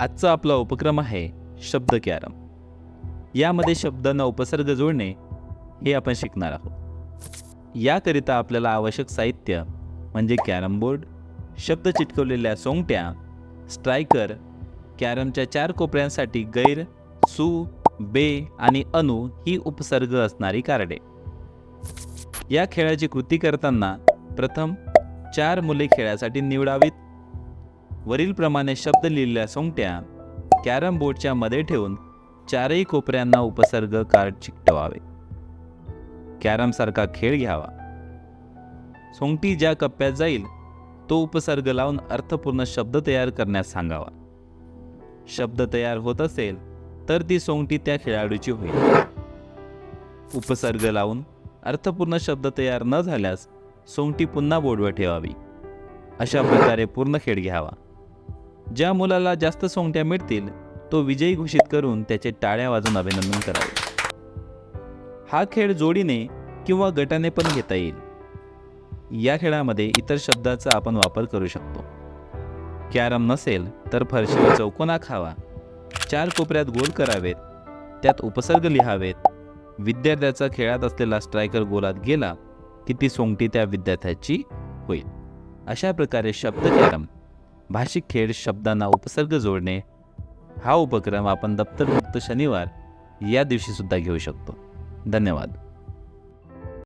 आजचा आपला उपक्रम आहे शब्द कॅरम. यामध्ये शब्दांना उपसर्ग जोडणे हे आपण शिकणार आहोत. याकरिता आपल्याला आवश्यक साहित्य म्हणजे कॅरम बोर्ड शब्द चिटकवलेल्या सोंगट्या स्ट्रायकर कॅरमच्या चार कोपऱ्यांसाठी गैर सु बे आणि अनु ही उपसर्ग असणारी कार्डे. या खेळाची कृती करताना प्रथम चार मुले खेळासाठी निवडावीत. वरीलप्रमाणे शब्द लिहिलेल्या सोंगट्या कॅरम बोर्डच्या मध्ये ठेवून चारही कोपऱ्यांना उपसर्ग कार्ड चिकटवावे. कॅरमसारखा खेळ घ्यावा. सोंगटी ज्या कप्प्यात जाईल तो उपसर्ग लावून अर्थपूर्ण शब्द तयार करण्यास सांगावा. शब्द तयार होत असेल तर ती सोंगटी त्या खेळाडूची होईल. उपसर्ग लावून अर्थपूर्ण शब्द तयार न झाल्यास सोंगटी पुन्हा बोर्डवर ठेवावी. अशा प्रकारे पूर्ण खेळ घ्यावा. ज्या मुलाला जास्त सोंगट्या मिळतील तो विजयी घोषित करून त्याचे टाळ्या वाजून अभिनंदन करावे. हा खेळ जोडीने किंवा गटाने पण घेता येईल. या खेळामध्ये इतर शब्दाचा आपण वापर करू शकतो. कॅरम नसेल तर फरशीवर चौकोना खावा. चार कोपऱ्यात गोल करावेत. त्यात उपसर्ग लिहावेत. विद्यार्थ्याचा खेळात असलेला स्ट्रायकर गोलात गेला की ती सोंगटी त्या विद्यार्थ्याची होईल. अशा प्रकारे शब्द कॅरम भाषिक खेळ शब्दांना उपसर्ग जोडणे हा उपक्रम आपण दप्तरमुक्त शनिवार या दिवशी सुद्धा घेऊ शकतो. धन्यवाद.